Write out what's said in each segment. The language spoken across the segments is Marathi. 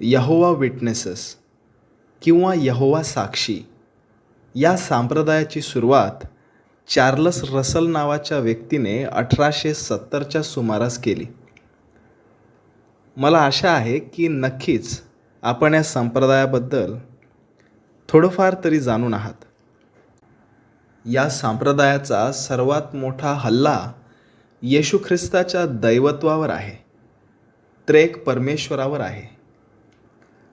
यहोवा विटनेसेस किंवा यहोवा साक्षी. या सांप्रदायाची सुरुवात चार्लस रसल नावाच्या व्यक्तीने अठराशे सत्तरच्या सुमारास केली. मला आशा आहे की नक्कीच आपण या संप्रदायाबद्दल थोडंफार तरी जाणून आहात. या संप्रदायाचा सर्वात मोठा हल्ला येशू ख्रिस्ताच्या दैवत्वावर आहे. त्रेक परमेश्वरावर आहे.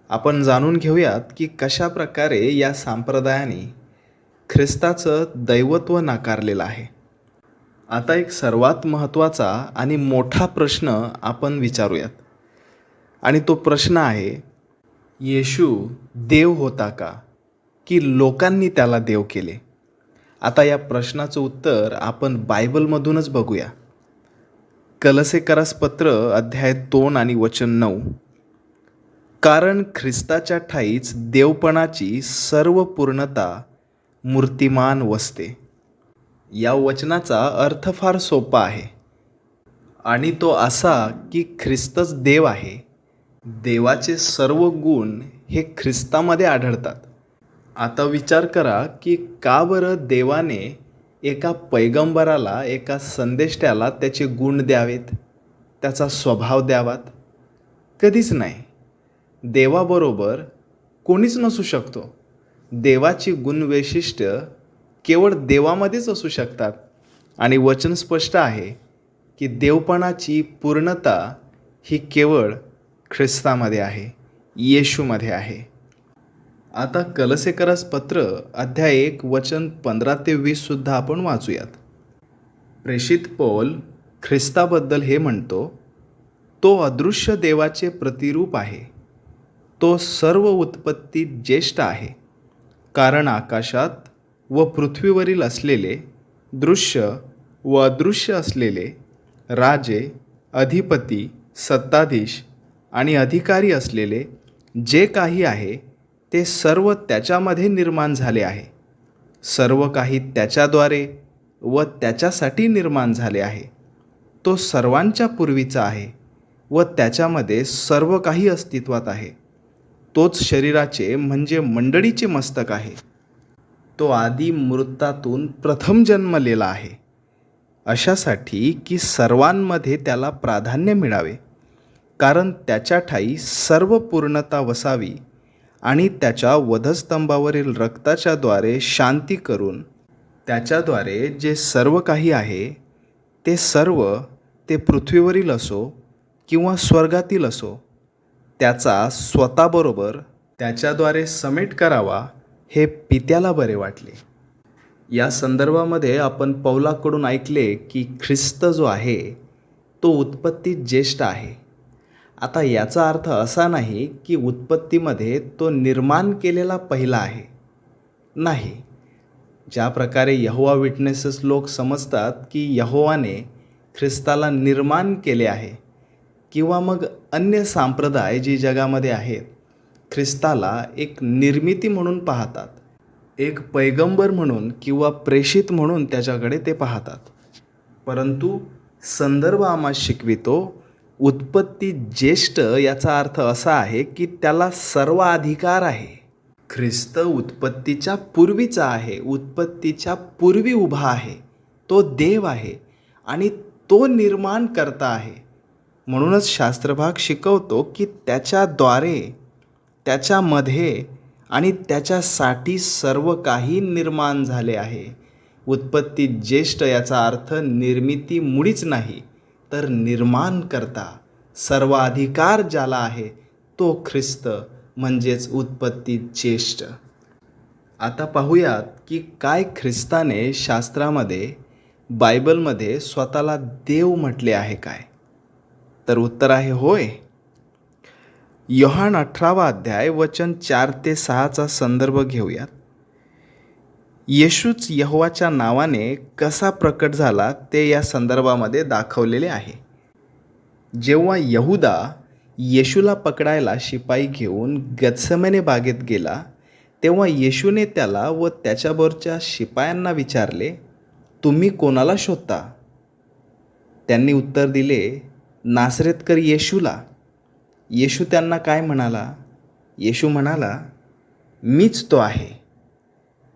आपण जाणून घेऊयात की कशा प्रकारे या संप्रदायाने ख्रिस्ताचं दैवत्व नाकारलेलं आहे. आता एक सर्वात महत्त्वाचा आणि मोठा प्रश्न आपण विचारूयात. आणि तो प्रश्न आहे येशू देव होता का? की लोकांनी त्याला देव केले? आता या प्रश्नाचं उत्तर आपण बायबलमधूनच बघूया. कलसेकरास पत्र अध्याय दोन आणि वचन नऊ. कारण ख्रिस्ताच्या ठाईच देवपणाची सर्व पूर्णता मूर्तिमान वसते. या वचनाचा अर्थ फार सोपा आहे. आणि तो असा की ख्रिस्तच देव आहे. देवाचे सर्व गुण हे ख्रिस्तामध्ये आढळतात. आता विचार करा की का बरं देवाने एका पैगंबराला एका संदेष्ट्याला त्याचे गुण द्यावेत? त्याचा स्वभाव द्यावात? कधीच नाही. देवाबरोबर कोणीच नसू शकतो. देवाची गुणवैशिष्ट्य केवळ देवामध्येच असू शकतात. आणि वचन स्पष्ट आहे की देवपणाची पूर्णता ही केवळ ख्रिस्तामध्ये आहे येशूमध्ये आहे. आता कलसेकरस पत्र अध्याय एक वचन पंधरा ते वीससुद्धा आपण वाचूयात. प्रेषित पौल ख्रिस्ताबद्दल हे म्हणतो तो अदृश्य देवाचे प्रतिरूप आहे. तो सर्व उत्पत्तीत ज्येष्ठ आहे. कारण आकाशात व पृथ्वीवरील असलेले दृश्य व अदृश्य असलेले राजे अधिपती सत्ताधीश आणि अधिकारी असलेले जे काही आहे ते सर्व त्याच्यामध्ये निर्माण झाले आहे. सर्व काही त्याच्याद्वारे व त्याच्यासाठी निर्माण झाले आहे. तो सर्वांच्या पूर्वीचा आहे व त्याच्यामध्ये सर्व काही अस्तित्वात आहे. तोच शरीराचे म्हणजे मंडळीचे मस्तक आहे. तो आधी मृतातून प्रथम जन्मलेला आहे. अशासाठी की सर्वांमध्ये त्याला प्राधान्य मिळावे. कारण त्याच्या ठाई सर्व पूर्णता वसावी आणि त्याच्या वधस्तंभावरील रक्ताच्याद्वारे शांती करून त्याच्याद्वारे जे सर्व काही आहे ते सर्व ते पृथ्वीवरील असो किंवा स्वर्गातील असो त्याचा स्वतःबरोबर त्याच्याद्वारे समेट करावा हे पित्याला बरे वाटले. या संदर्भामध्ये आपण पौलाकडून ऐकले की ख्रिस्त जो आहे तो उत्पत्तीत ज्येष्ठ आहे. आता याचा अर्थ असा नाही की उत्पत्तीमध्ये तो निर्माण केलेला पहिला आहे. नाही. ज्या प्रकारे यहोवा विटनेसेस लोक समजतात की यहोवाने ख्रिस्ताला निर्माण केले आहे किंवा मग अन्य संप्रदाय जी जगामध्ये आहेत ख्रिस्ताला एक निर्मिती म्हणून पाहतात. एक पैगंबर म्हणून किंवा प्रेषित म्हणून त्याच्याकडे ते पाहतात. परंतु संदर्भ आम्हा शिकवितो उत्पत्ती ज्येष्ठ याचा अर्थ असा आहे की त्याला सर्व अधिकार आहे. ख्रिस्त उत्पत्तीच्या पूर्वीचा आहे उत्पत्तीच्या पूर्वी उभा आहे तो देव आहे आणि तो निर्माण करता आहे. म्हणूनच शास्त्रभाग शिकवतो की त्याच्याद्वारे त्याच्यामध्ये आणि त्याच्यासाठी सर्व काही निर्माण झाले आहे. उत्पत्ती ज्येष्ठ याचा अर्थ निर्मिती मुळीच नाही तर निर्माण करता. सर्वाधिकार ज्याला आहे तो ख्रिस्त म्हणजेच उत्पत्ती ज्येष्ठ. आता पाहूयात की काय ख्रिस्ताने शास्त्रामध्ये बायबलमध्ये स्वतःला देव म्हटले आहे काय? तर उत्तर आहे होय. योहान अठरावा अध्याय वचन चार ते सहाचा संदर्भ घेऊयात. येशूच यहोवाच्या नावाने कसा प्रकट झाला ते या संदर्भामध्ये दाखवलेले आहे. जेव्हा यहुदा येशूला पकडायला शिपाई घेऊन गत्समेने बागेत गेला तेव्हा येशूने त्याला व त्याच्याबरोबरच्या शिपायांना विचारले तुम्ही कोणाला शोधता? त्यांनी उत्तर दिले नासरेतकर येशूला येशू त्यांना काय म्हणाला? येशू म्हणाला मीच तो आहे.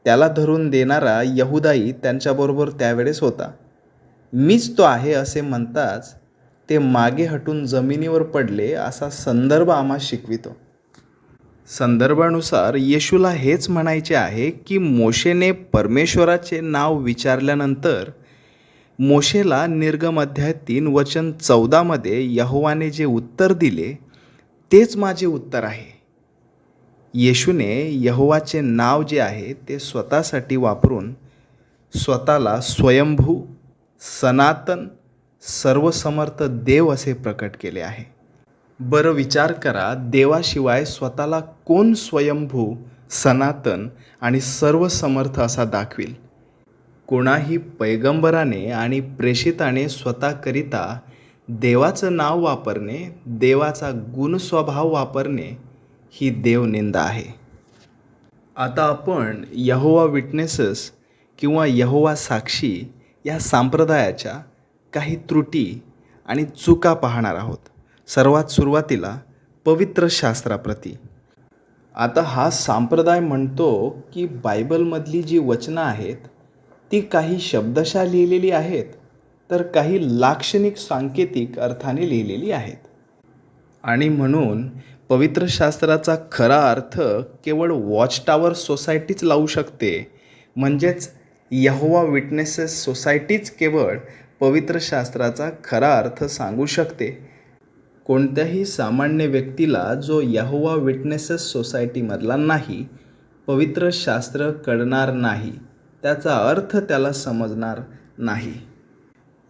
त्याला धरून देणारा यहुदाई त्यांच्याबरोबर त्यावेळेस होता. मीच तो आहे असे म्हणताच ते मागे हटून जमिनीवर पडले असा संदर्भ आम्हा शिकवितो. संदर्भानुसार येशूला हेच म्हणायचे आहे की मोशेने परमेश्वराचे नाव विचारल्यानंतर मोशेला निर्गम अध्याय तीन वचन चौदामध्ये यहोवाने जे उत्तर दिले तेच माझे उत्तर आहे. येशूने यहोवाचे नाव जे आहे ते स्वतःसाठी वापरून स्वतःला स्वयंभू सनातन सर्वसमर्थ देव असे प्रकट केले आहे. बरं विचार करा देवाशिवाय स्वतःला कोण स्वयंभू सनातन आणि सर्वसमर्थ असा दाखवील? कोणाही पैगंबराने आणि प्रेषिताने स्वतःकरिता देवाचं नाव वापरणे देवाचा गुणस्वभाव वापरणे ही देवनिंदा आहे. आता आपण यहोवा विटनेसेस किंवा यहोवा साक्षी या संप्रदायाच्या काही त्रुटी आणि चुका पाहणार आहोत. सर्वात सुरुवातीला पवित्र शास्त्राप्रती. आता हा संप्रदाय म्हणतो की बायबलमधली जी वचनं आहेत ती काही शब्दशः लिहिलेली आहेत तर काही लाक्षणिक सांकेतिक अर्थाने लिहिलेली आहेत. आणि म्हणून पवित्र शास्त्राचा खरा अर्थ केवळ वॉच टावर सोसायटीच लावू शकते म्हणजेच यहोवा विटनेसेस सोसायटीच केवळ पवित्र शास्त्राचा खरा अर्थ सांगू शकते. कोणत्याही सामान्य व्यक्तीला जो यहोवा विटनेसेस सोसायटीमधला नाही पवित्र शास्त्र कळणार नाही. त्याचा अर्थ त्याला समजणार नाही.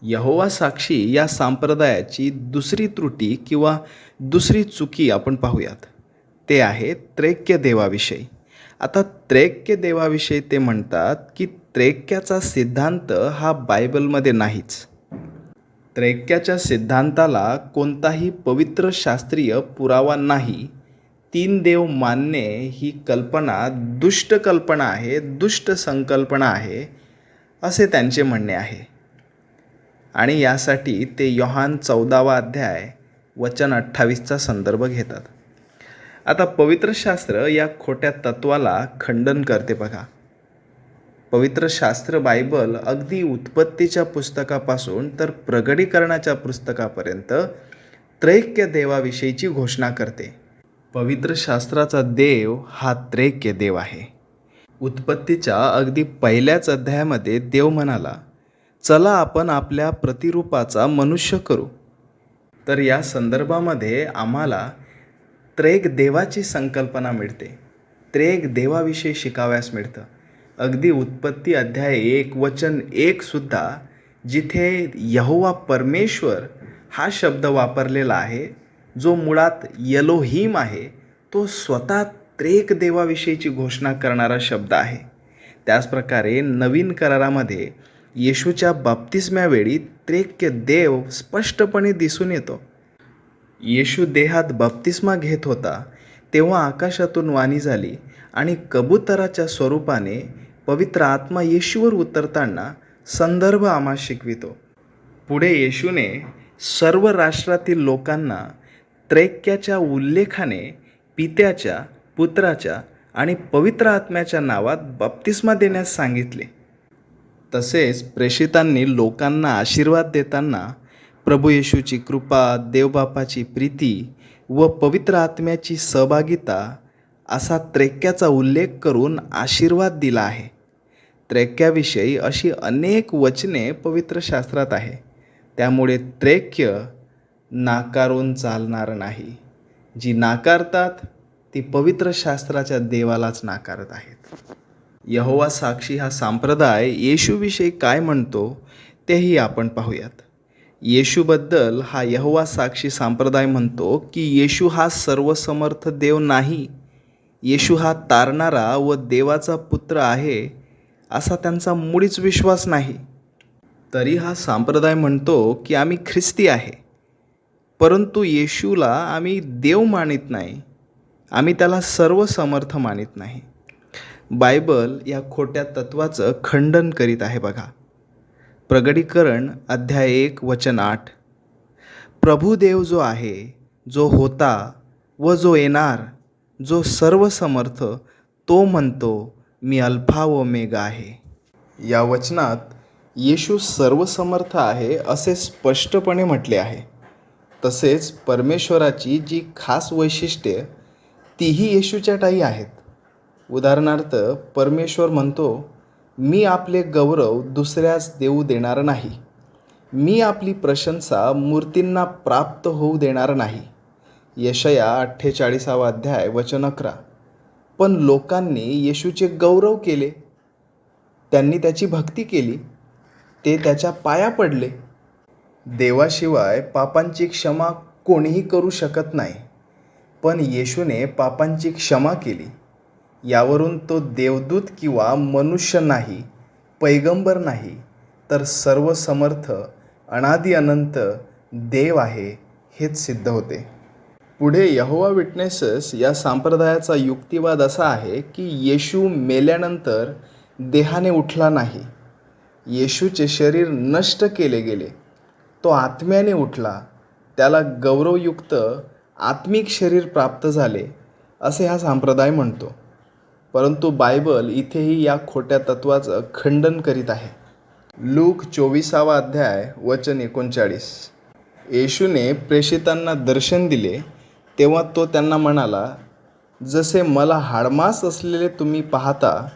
यहोवा साक्षी या संप्रदायाची दुसरी त्रुटी किंवा दुसरी चुकी आपण पाहूयात. ते आहे त्रैक्य देवाविषयी. आता त्रैक्य देवाविषयी ते म्हणतात की त्रैक्याचा सिद्धांत हा बायबलमध्ये नाहीच. त्रैक्याच्या सिद्धांताला कोणताही पवित्र शास्त्रीय पुरावा नाही. तीन देव मानणे ही कल्पना दुष्ट कल्पना आहे दुष्ट संकल्पना आहे असे त्यांचे म्हणणे आहे. आणि यासाठी ते योहान चौदावा अध्याय वचन अठ्ठावीसचा संदर्भ घेतात. आता पवित्र शास्त्र या खोट्या तत्वाला खंडन करते बघा. पवित्र शास्त्र बायबल अगदी उत्पत्तीच्या पुस्तकापासून तर प्रगडीकरणाच्या पुस्तकापर्यंत त्रैक्य देवाविषयीची घोषणा करते. पवित्र शास्त्राचा देव हा त्रैक्य देव आहे. उत्पत्तीच्या अगदी पहिल्याच अध्यायामध्ये देव म्हणाला चला आपण आपल्या प्रतिरूपाचा मनुष्य करू. तर या संदर्भामध्ये आम्हाला त्रेक देवाची संकल्पना मिळते. त्रेक देवाविषयी शिकाव्यास मिळतं. अगदी उत्पत्ती अध्याय एक वचन एकसुद्धा जिथे यहोवा परमेश्वर हा शब्द वापरलेला आहे जो मुळात यलोहीम आहे तो स्वतः त्रेक देवाविषयीची घोषणा करणारा शब्द आहे. त्याचप्रकारे नवीन करारामध्ये येशूच्या बाप्तिस्म्यावेळी त्रेक्य देव स्पष्टपणे दिसून येतो. येशू देहात बाप्तिस्मा घेत होता तेव्हा आकाशातून वाणी झाली आणि कबुतराच्या स्वरूपाने पवित्र आत्मा येशूवर उतरताना संदर्भ आम्हा शिकवितो. पुढे येशूने सर्व राष्ट्रातील लोकांना त्रैक्याच्या उल्लेखाने पित्याच्या पुत्राच्या आणि पवित्र आत्म्याच्या नावात बाप्तिस्मा देण्यास सांगितले. तसेच प्रेषितांनी लोकांना आशीर्वाद देताना प्रभू येशूची कृपा देवबापाची प्रीती व पवित्र आत्म्याची सहभागिता असा त्रैक्याचा उल्लेख करून आशीर्वाद दिला आहे. त्रैक्याविषयी अशी अनेक वचने पवित्र शास्त्रात आहे. त्यामुळे त्रैक्य नाकारून चालणार नाही. जी नाकारतात ती पवित्र शास्त्राच्या देवालाच नाकारत आहेत. यहोवा साक्षी हा संप्रदाय येशूविषयी काय म्हणतो तेही आपण पाहूयात. येशूबद्दल हा यहोवा साक्षी संप्रदाय म्हणतो की येशू हा सर्वसमर्थ देव नाही. येशू हा तारणारा व देवाचा पुत्र आहे असा त्यांचा मुळीच विश्वास नाही. तरी हा संप्रदाय म्हणतो की आम्ही ख्रिस्ती आहे. परंतु येशूला आम्ही देव मानित नाही आम्ही त्याला सर्वसमर्थ मानित नाही. बायबल या खोट्या तत्वाचं खंडन करीत आहे बघा. प्रगडीकरण अध्याय एक वचन आठ. प्रभुदेव जो आहे जो होता व जो येणार जो सर्व समर्थ तो म्हणतो मी अल्फा व मेगा आहे. या वचनात येशू सर्वसमर्थ आहे असे स्पष्टपणे म्हटले आहे. तसेच परमेश्वराची जी खास वैशिष्ट्ये तीही येशूच्या ठाई आहेत. उदाहरणार्थ परमेश्वर म्हणतो मी आपले गौरव दुसऱ्यास देऊ देणार नाही. मी आपली प्रशंसा मूर्तींना प्राप्त होऊ देणार नाही. यशया अठ्ठेचाळीसावा अध्याय वचन अकरा. पण लोकांनी येशूचे गौरव केले. त्यांनी त्याची भक्ती केली. ते त्याच्या पाया पडले. देवाशिवाय पापांची क्षमा कोणीही करू शकत नाही. पण येशूने पापांची क्षमा केली. यावरून तो देवदूत किंवा मनुष्य नाही पैगंबर नाही तर सर्वसमर्थ अनादी अनंत देव आहे हेच सिद्ध होते. पुढे यहोवा विटनेसेस या संप्रदायाचा युक्तिवाद असा आहे की येशू मेल्यानंतर देहाने उठला नाही. येशूचे शरीर नष्ट केले गेले. तो आत्म्याने उठला. त्याला गौरवयुक्त आत्मिक शरीर प्राप्त झाले असे हा संप्रदाय म्हणतो. परंतु बायबल इथेही या खोट्या तत्वाचं खंडन करीत आहे. लूक चोवीसावा अध्याय वचन एकोणचाळीस. येशूने प्रेषितांना दर्शन दिले तेव्हा तो त्यांना म्हणाला जसे मला हाडमास असलेले तुम्ही पाहता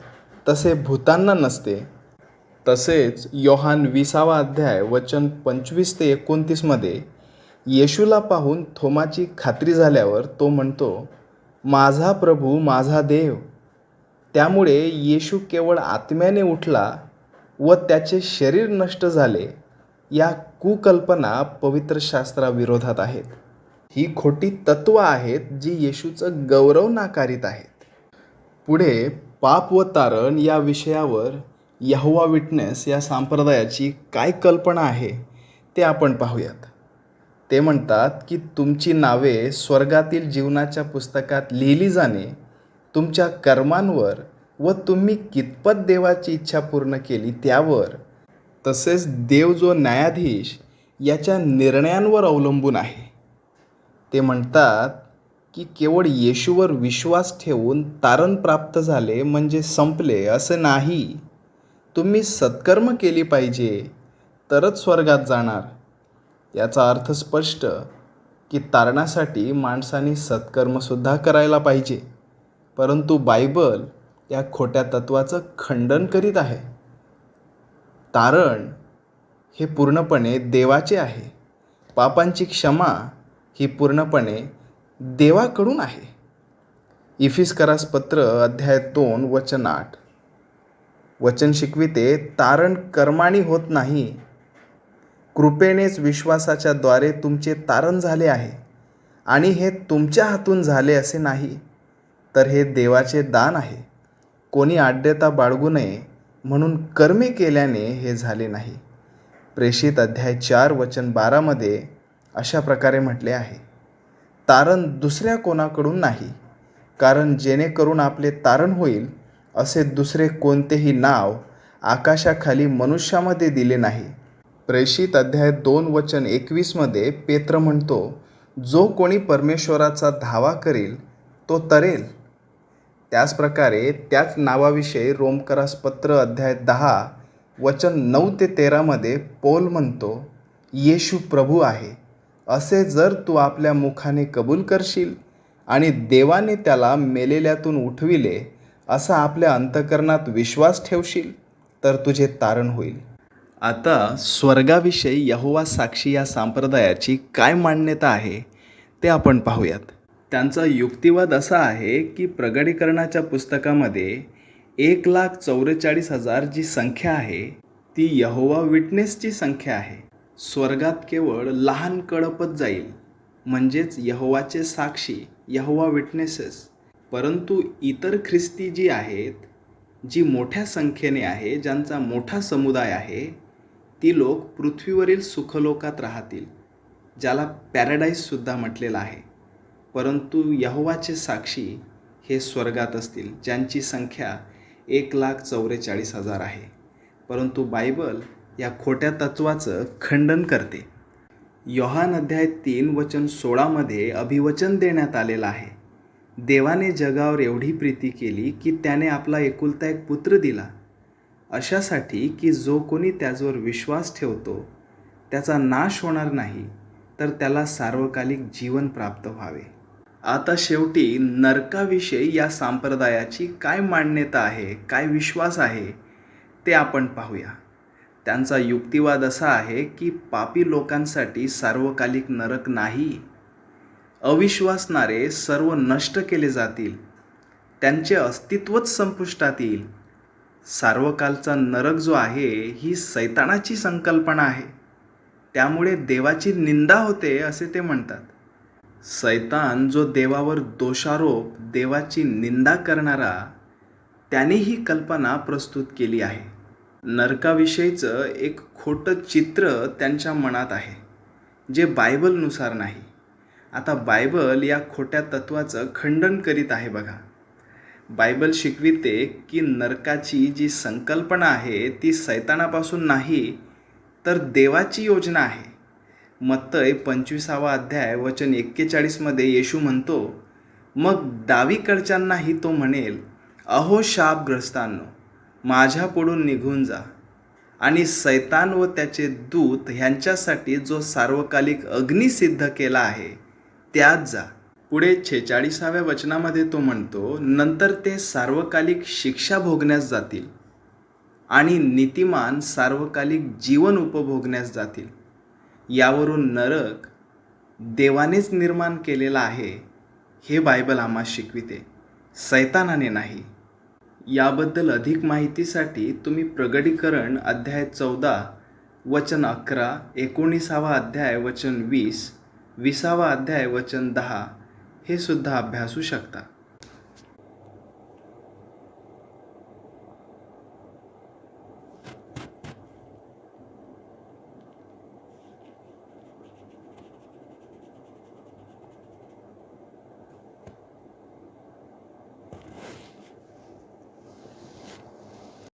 तसे भूतांना नसते. तसेच योहान विसावा अध्याय वचन पंचवीस ते एकोणतीसमध्ये येशूला पाहून थोमाची खात्री झाल्यावर तो म्हणतो माझा प्रभू माझा देव. त्यामुळे येशू केवळ आत्म्याने उठला व त्याचे शरीर नष्ट झाले. या कुकल्पना पवित्र शास्त्राविरोधात आहेत. ही खोटी तत्त्व आहेत जी येशूचं गौरव नाकारित आहेत. पुढे पाप व तारण या विषयावर यहोवा विटनेस या संप्रदायाची काय कल्पना आहे ते आपण पाहूयात. ते म्हणतात की तुमची नावे स्वर्गातील जीवनाच्या पुस्तकात लिहिली जाणे तुमच्या कर्मांवर व तुम्ही कितपत देवाची इच्छा पूर्ण केली त्यावर तसेच देव जो न्यायाधीश याच्या निर्णयांवर अवलंबून आहे. ते म्हणतात की केवळ येशूवर विश्वास ठेवून तारण प्राप्त झाले म्हणजे संपले असं नाही. तुम्ही सत्कर्म केली पाहिजे तरच स्वर्गात जाणार. याचा अर्थ स्पष्ट की तारणासाठी माणसाने सत्कर्मसुद्धा करायला पाहिजे. परंतु बायबल या खोट्या तत्वाचं खंडन करीत आहे. तारण हे पूर्णपणे देवाचे आहे. पापांची क्षमा ही पूर्णपणे देवाकडून आहे. इफिस्करास पत्र अध्याय दोन वचन आठ. वचन शिकविते तारण कर्माणी होत नाही. कृपेनेच विश्वासाच्या द्वारे तुमचे तारण झाले आहे. आणि हे तुमच्या हातून झाले असे नाही तर हे देवाचे दान आहे. कोणी आड्यता बाळगू नये म्हणून कर्मे केल्याने हे झाले नाही. प्रेषित अध्याय चार वचन बारामध्ये अशा प्रकारे म्हटले आहे. तारण दुसऱ्या कोणाकडून नाही कारण जेणेकरून आपले तारण होईल असे दुसरे कोणतेही नाव आकाशाखाली मनुष्यामध्ये दिले नाही. प्रेषित अध्याय दोन वचन एकवीसमध्ये पेत्र म्हणतो जो कोणी परमेश्वराचा धावा करील तो तरेल. त्याचप्रकारे त्याच नावाविषयी रोमकरास पत्र अध्याय दहा वचन नऊ ते तेरामध्ये पौल म्हणतो येशू प्रभू आहे. असे जर तू आपल्या मुखाने कबूल करशील आणि देवाने त्याला मेलेल्यातून उठविले असा आपल्या अंतकरणात विश्वास ठेवशील तर तुझे तारण होईल. आता स्वर्गाविषयी यहोवा साक्षी या संप्रदायाची काय मान्यता आहे ते आपण पाहूयात. त्यांचा युक्तिवाद असा आहे की प्रगडीकरणाच्या पुस्तकामध्ये एक लाख चौवेचाळीस हजार जी संख्या आहे ती यहोवा विटनेसची संख्या आहे. स्वर्गात केवळ लहान कळपच जाईल म्हणजेच यहोवाचे साक्षी यहोवा विटनेसेस. परंतु इतर ख्रिस्ती जी आहेत जी मोठ्या संख्येने आहे ज्यांचा मोठा समुदाय आहे ती लोक पृथ्वीवरील सुखलोकात राहतील ज्याला पॅराडाईजसुद्धा म्हटलेलं आहे. परंतु यहोवाचे साक्षी हे स्वर्गात असतील ज्यांची संख्या एक लाख चौवेचाळीस हजार आहे. परंतु बायबल या खोट्या तत्वाचं खंडन करते. योहान अध्याय तीन वचन सोळामध्ये अभिवचन देण्यात आलेलं आहे. देवाने जगावर एवढी प्रीती केली की त्याने आपला एकुलता एक पुत्र दिला. अशासाठी की जो कोणी त्याजवर विश्वास ठेवतो त्याचा नाश होणार नाही तर त्याला सार्वकालिक जीवन प्राप्त व्हावे. आता शेवटी नरकाविषयी या संप्रदायाची काय मान्यता आहे काय विश्वास आहे ते आपण पाहूया. त्यांचा युक्तिवाद असा आहे की पापी लोकांसाठी सार्वकालिक नरक नाही अविश्वासणारे सर्व नष्ट केले जातील. त्यांचे अस्तित्वच संपुष्टात येईल. सार्वकालचा नरक जो आहे ही सैतानाची संकल्पना आहे. त्यामुळे देवाची निंदा होते असे ते म्हणतात. सैतान जो देवावर दोषारोप देवाची निंदा करणारा त्याने ही कल्पना प्रस्तुत केली आहे. नरकाविषयीचं एक खोटं चित्र त्यांच्या मनात आहे जे बायबलनुसार नाही. आता बायबल या खोट्या तत्वाचं खंडन करीत आहे बघा. बायबल शिकविते की नरकाची जी संकल्पना आहे ती सैतानापासून नाही तर देवाची योजना आहे. मत्तय पंचवीसावा अध्याय वचन एक्केचाळीसमध्ये येशू म्हणतो मग डावीकडच्यांनाही तो म्हणेल अहो शापग्रस्तांनो माझ्यापुढून निघून जा. आणि सैतान व त्याचे दूत ह्यांच्यासाठी जो सार्वकालिक अग्नी सिद्ध केला आहे त्यात जा. पुढे छेचाळीसाव्या वचनामध्ये तो म्हणतो नंतर ते सार्वकालिक शिक्षा भोगण्यास जातील आणि नीतिमान सार्वकालिक जीवन उपभोगण्यास जातील. यावरून नरक देवानेच निर्माण केलेला आहे हे बायबल आम्हाला शिकविते. सैतानाने नाही. याबद्दल अधिक माहितीसाठी तुम्ही प्रगटीकरण अध्याय चौदा वचन अकरा एकोणीसावा अध्याय वचन वीस विसावा अध्याय वचन दहा हे सुद्धा अभ्यासू शकता.